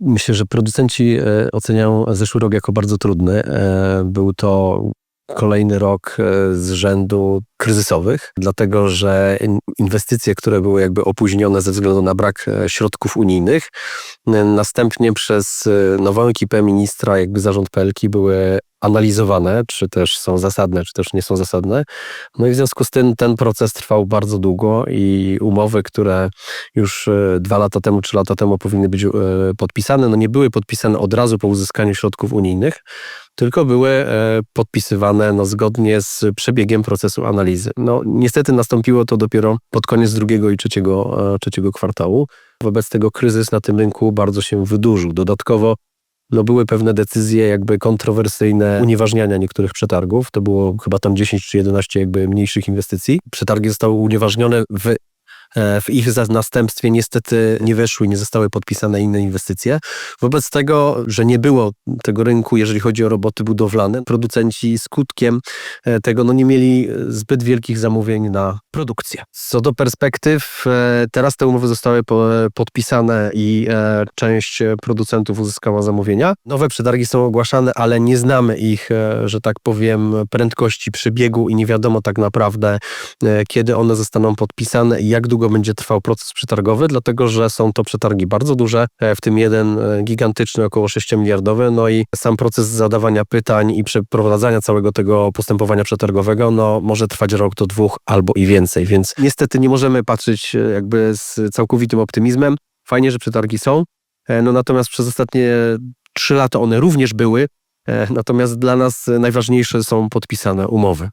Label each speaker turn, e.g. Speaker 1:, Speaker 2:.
Speaker 1: Myślę, że producenci e, oceniają zeszły rok jako bardzo trudny. E, Był to kolejny rok e, z rzędu kryzysowych, dlatego że in- inwestycje, które były jakby opóźnione ze względu na brak środków unijnych, następnie przez nową ekipę ministra, jakby zarząd PLK były analizowane, czy też są zasadne, czy też nie są zasadne. No i w związku z tym ten proces trwał bardzo długo i umowy, które już e, dwa lata temu, trzy lata temu powinny być e, podpisane, no nie były podpisane od razu po uzyskaniu środków unijnych, tylko były e, podpisywane no, zgodnie z przebiegiem procesu analizy. No, niestety nastąpiło to dopiero pod koniec drugiego i trzeciego, trzeciego kwartału. Wobec tego kryzys na tym rynku bardzo się wydłużył. Dodatkowo no, były pewne decyzje jakby kontrowersyjne unieważniania niektórych przetargów. To było chyba tam 10 czy 11 jakby mniejszych inwestycji. Przetargi zostały unieważnione w w ich następstwie niestety nie weszły, nie zostały podpisane inne inwestycje. Wobec tego, że nie było tego rynku, jeżeli chodzi o roboty budowlane, producenci skutkiem e, tego no nie mieli e, zbyt wielkich zamówień na produkcję. Co do perspektyw, e, teraz te umowy zostały po- podpisane i e, część e, producentów uzyskała zamówienia. Nowe przetargi są ogłaszane, ale nie znamy ich, e, że tak powiem, prędkości przebiegu i nie wiadomo tak naprawdę, e, kiedy one zostaną podpisane i jak długo będzie trwał proces przetargowy, dlatego że są to przetargi bardzo duże, e, w tym jeden e, gigantyczny, około 6 miliardowy, no i sam proces zadawania pytań i przeprowadzania całego tego postępowania przetargowego, no może trwać rok do dwóch albo i więcej, więc niestety nie możemy patrzeć e, jakby z całkowitym optymizmem. Fajnie, że przetargi są, no natomiast przez ostatnie trzy lata one również były, natomiast dla nas najważniejsze są podpisane umowy.